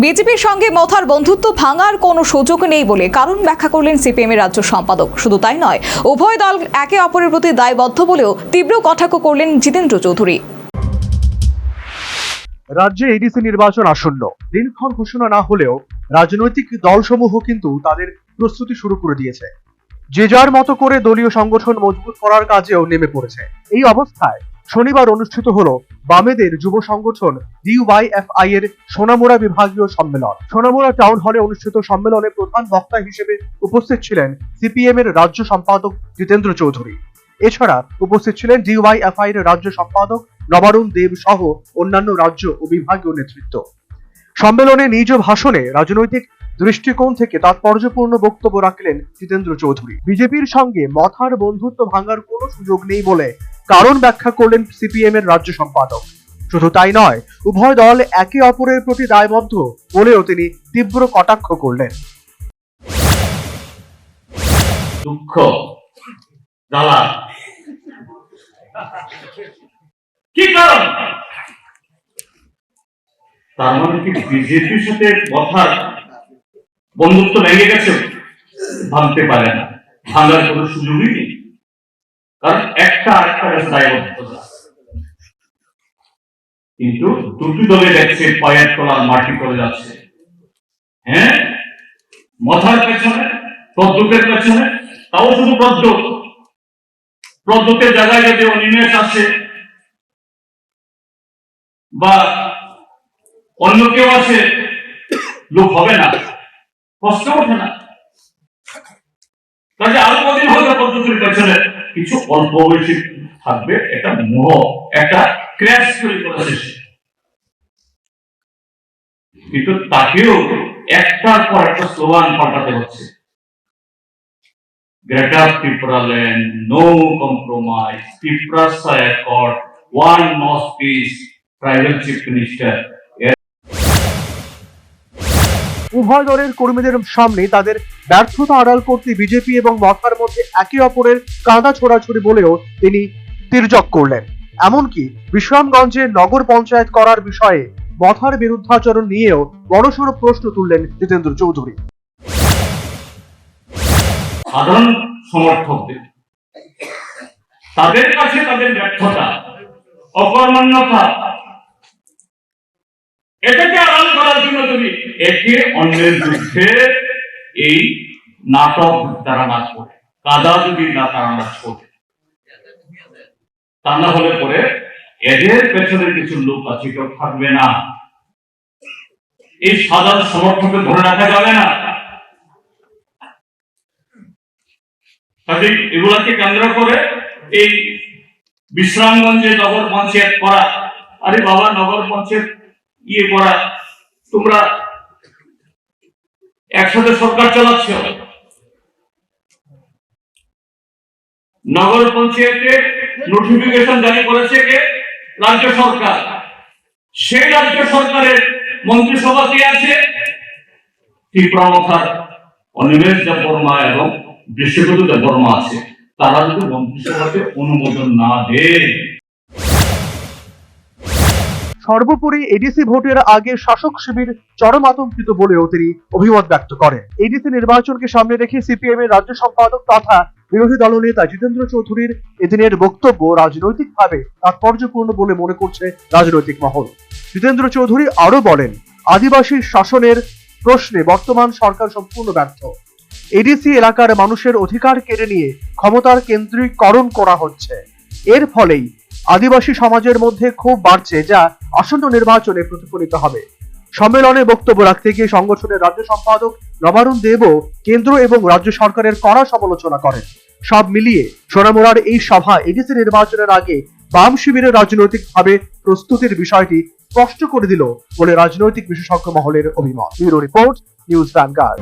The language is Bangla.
বিজেপির সঙ্গে মথার বন্ধুত্ব ভাঙার কোনো সুযোগ নেই বলে কারণ ব্যাখ্যা করলেন সিপিএমের রাজ্য সম্পাদক। শুধু তাই নয়, উভয় দল একে অপরের প্রতি দায়বদ্ধ বলেও তীব্র কটাক্ষ করলেন জিতেন্দ্র চৌধুরী। রাজ্যে এডিসি নির্বাচন আসন্ন। দিনক্ষণ ঘোষণা না হলেও রাজনৈতিক দলসমূহ কিন্তু তাদের প্রস্তুতি শুরু করে দিয়েছে। যে যার মতো করে দলীয় সংগঠন মজবুত করার কাজেও নেমে পড়েছে। এই অবস্থায় শনিবার অনুষ্ঠিত হলো বামেদের যুব সংগঠন ডিওয়াইএফআই এর সোনামুড়া বিভাগীয় সম্মেলন। সোনামুড়া টাউন হলে অনুষ্ঠিত সম্মেলনে প্রধান বক্তা হিসেবে উপস্থিত ছিলেন সিপিএম এর রাজ্য সম্পাদক জিতেন্দ্র চৌধুরী। এছাড়া উপস্থিত ছিলেন ডিওয়াইএফআই এর রাজ্য সম্পাদক নবারুণ দেব সহ অন্যান্য রাজ্য ও বিভাগীয় নেতৃত্ব। সম্মেলনে নিজ ভাষণে রাজনৈতিক দৃষ্টিকোণ থেকে তাৎপর্যপূর্ণ বক্তব্য রাখলেন জিতেন্দ্র চৌধুরী। বিজেপির সঙ্গে মথার বন্ধুত্ব ভাঙার কোনো সুযোগ নেই বলে কারণ ব্যাখ্যা করলেন সিপিএম এর রাজ্য সম্পাদক। শুধু তাই নয়, উভয় দল একে অপরের প্রতি দায়বদ্ধ বলেও তিনি তীব্র কটাক্ষ করলেন। দুঃখ কি কারণ? তার মানে কি বিজেপির সাথে বন্ধুত্ব ভেঙে গেছে? পারে না। ভাঙার কোনো সুযোগই নেই। কারণ একটা আরেকটা দায়বদ্ধতা কিন্তু দুটি দলে দেখছে পায়ের তলার মাটি করে যাচ্ছে। হ্যাঁ? মাথার পেছনে, প্রদ্যুতের পেছনে, তাও শুধু প্রদ্যুৎ প্রদ্যুতের জায়গায় যদি অনিমেষ আসে, বা অন্য কেউ আসে, লোক হবে না, কষ্ট ওঠে না। কাজে আরও কদিন হয়তো পদ্ধতির পেছনে? কিছু অল্প বয়সী থাকবে, একটা মোহ, একটা ক্র্যাশ তৈরি করা হয়েছে কিন্তু তাকেও একটার পর একটা স্লোগান পাঠাতে হচ্ছে। নো কম্প্রোমাইজ পিপরাস অ্যাকর্ড ওয়ান মস পিস ট্রাইবাল চিফ মিনিস্টার উভয় দলের কর্মীদের সামনে তাদের ব্যর্থতা আড়াল করতে বিজেপি এবং মথার মধ্যে একে অপরের কাঁদা ছোড়াছুড়ি বলেও তিনি তির্যক করলেন। এমনকি বিশ্রামগঞ্জে নগর পঞ্চায়েত করার বিষয়ে মথার বিরুদ্ধাচরণ নিয়েও বড়সড় প্রশ্ন তুললেন জিতেন্দ্র চৌধুরী। সাধারণ সমর্থকদের, তাদের কাছে তাদের ব্যর্থতা, অকর্মণ্যতা, এটাকে আড়াল করার জন্য যদি একে অন্যের বিরুদ্ধে এই নাটক তারা নাচ করে কাদা যদি না তারা না ছোটে তা না হলে পরে এদের পেছনে কিছু লোক আছে, কেউ থাকবে না। এই সাধারণ সমর্থককে ধরে রাখা যাবে না। কাজে এগুলাকে কেন্দ্র করে এই বিশ্রামগঞ্জে নগর পঞ্চায়েত করা। আরে বাবা, নগর পঞ্চায়েত ইয়ে করা। তোমরা একসাথে সরকার চালাচ্ছ নগর পঞ্চায়েতে নোটিফিকেশন জারি করেছে কে? রাজ্য সরকার। সেই রাজ্য সরকারের মন্ত্রিসভা কে আছে? ত্রিপুরা মথার অনিমেষ দেব বর্মা এবং বিশ্ববন্ধু দেব বর্মা আছে। তারা যদি মন্ত্রিসভাতে অনুমোদন না দেয় সর্বোপরি এডিসি ভোটের আগে শাসক শিবির চরম আতঙ্কিত বলেও তিনি অভিমত ব্যক্ত করেন। এডিসি নির্বাচনকে সামনে রেখে সিপিএম এর রাজ্য সম্পাদক তথা বিরোধী দলনেতা জিতেন্দ্র চৌধুরীর এদিনের বক্তব্য রাজনৈতিকভাবে তাৎপর্যপূর্ণ বলে মনে করছে রাজনৈতিক মহল। জিতেন্দ্র চৌধুরী আরও বলেন, আদিবাসী শাসনের প্রশ্নে বর্তমান সরকার সম্পূর্ণ ব্যর্থ। এডিসি এলাকার মানুষের অধিকার কেড়ে নিয়ে ক্ষমতার কেন্দ্রীকরণ করা হচ্ছে। এর ফলেই আদিবাসী সমাজের মধ্যে ক্ষোভ বাড়ছে যা আসন্ন নির্বাচনে প্রতিফলিত হবে। সম্মেলনে বক্তব্য রাখতে গিয়ে সংগঠনের রাজ্য সম্পাদক নবারুণ দেবও কেন্দ্র এবং রাজ্য সরকারের কড়া সমালোচনা করেন। সব মিলিয়ে সোনামুড়ার এই সভা এডিসি নির্বাচনের আগে বাম শিবিরের রাজনৈতিকভাবে প্রস্তুতির বিষয়টি স্পষ্ট করে দিল বলে রাজনৈতিক বিশেষজ্ঞ মহলের অভিমত। Bureau report, news vanguard